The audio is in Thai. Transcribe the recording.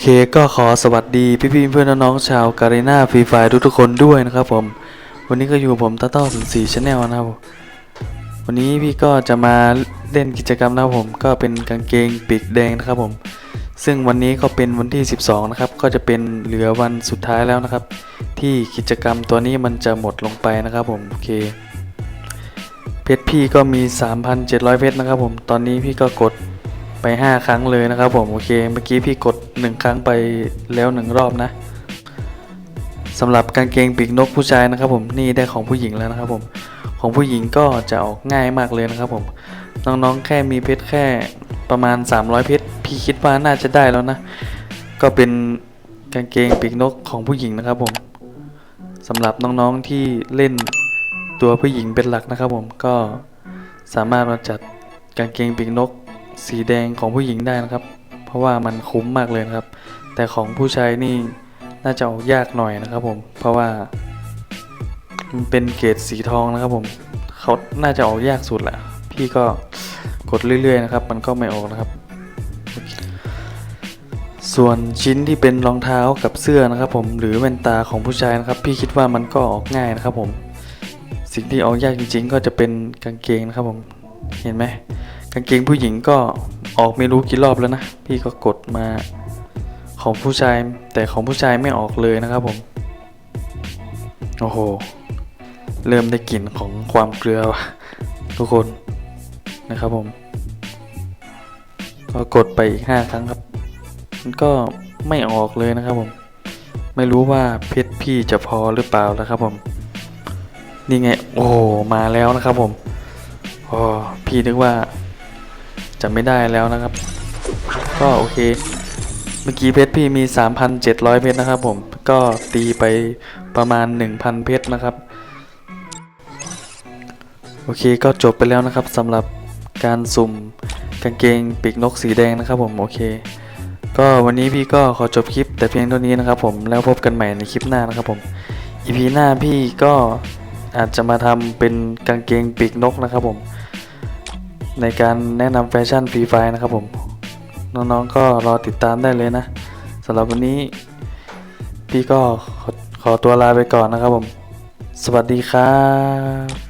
เคก็ขอสวัสดีพี่ๆเพื่อนน้องชาวการีนาฟรีไฟทุกๆคนด้วยนะครับผม วันนี้ก็อยู่กับผมตาต้อถึง4ชแนลนะครับ วันนี้พี่ก็จะมาเล่นกิจกรรมนะครับผมก็เป็นกางเกงปีกแดงนะครับผม ซึ่งวันนี้ก็เป็นวันที่ 12 นะครับ ก็จะเป็นเหลือวันสุดท้ายแล้วนะครับ ที่กิจกรรมตัวนี้มันจะหมดลงไปนะครับผมโอเคเพชรพี่ก็มี 3,700 เพชรนะครับผมตอนนี้พี่ก็กด ไป 5 ครั้งเลยนะครับผมโอเคเมื่อกี้พี่กด 1 ครั้งไปแล้ว 1 รอบนะสำหรับกางเกงปีกนกผู้ชายนะครับ ผมนี่ได้ของผู้หญิงแล้วนะครับผมของผู้หญิงก็จะออกง่ายมากเลยนะครับผมน้องๆแค่มีเพชรแค่ประมาณ 300 เพชรพี่คิดว่าน่าจะได้แล้วนะ ก็เป็นกางเกงปีกนกของผู้หญิงนะครับผมสำหรับน้องๆที่เล่นตัวผู้หญิงเป็นหลักนะครับผมก็สามารถมาจัดกางเกงปีกนก สีแดงของผู้หญิงได้นะครับ เพราะว่ามันคุ้มมากเลยนะครับ แต่ของผู้ชายนี่น่าจะออกยากหน่อยนะครับผม เพราะว่ามันเป็นเกรดสีทองนะครับผมเขาน่าจะออกยากสุดแหละ พี่ก็กดเรื่อยๆนะครับ มันก็ไม่ออกนะครับ ส่วนชิ้นที่เป็นรองเท้ากับเสื้อนะครับ ผม หรือแว่นตาของผู้ชายนะครับ พี่คิดว่ามันก็ออกง่ายนะครับผม สิ่งที่ออกยากจริง ๆ ก็จะเป็นกางเกงนะครับผม เห็นไหม กางเกงผู้หญิงก็ออกไม่รู้กี่รอบแล้วนะ พี่ก็กดมาของผู้ชาย แต่ของผู้ชายไม่ออกเลยนะครับผม โอ้โห เริ่มได้กลิ่นของความเกลือวะทุกคนนะครับผม ก็กดไปอีกห้าครั้งครับ มันก็ไม่ออกเลยนะครับผม ไม่รู้ว่าเพชรพี่จะพอหรือเปล่านะครับผม นี่ไง โอ้มาแล้วนะครับผมโอ้พี่นึกว่า จะไม่ได้แล้วนะครับ ก็โอเค เมื่อกี้เพชรพี่มี 3,700 เพชรนะครับผมก็ตีไปประมาณ 1,000 เพชรนะครับ โอเคก็จบไปแล้วนะครับสำหรับการสุ่มกางเกงปีกนกสีแดงนะครับผมโอเค ก็วันนี้พี่ก็ขอจบคลิปแต่เพียงเท่านี้นะครับผมแล้วพบกันใหม่ในคลิปหน้านะครับผมอีพีหน้าพี่ก็อาจจะมาทำเป็นกางเกงปีกนกนะครับผม ในการแนะนำแฟชั่นฟรีไฟนะครับผม น้องๆก็รอติดตามได้เลยนะสำหรับวันนี้ พี่ก็ขอขอตัวลาไปก่อนนะครับผม สวัสดีครับ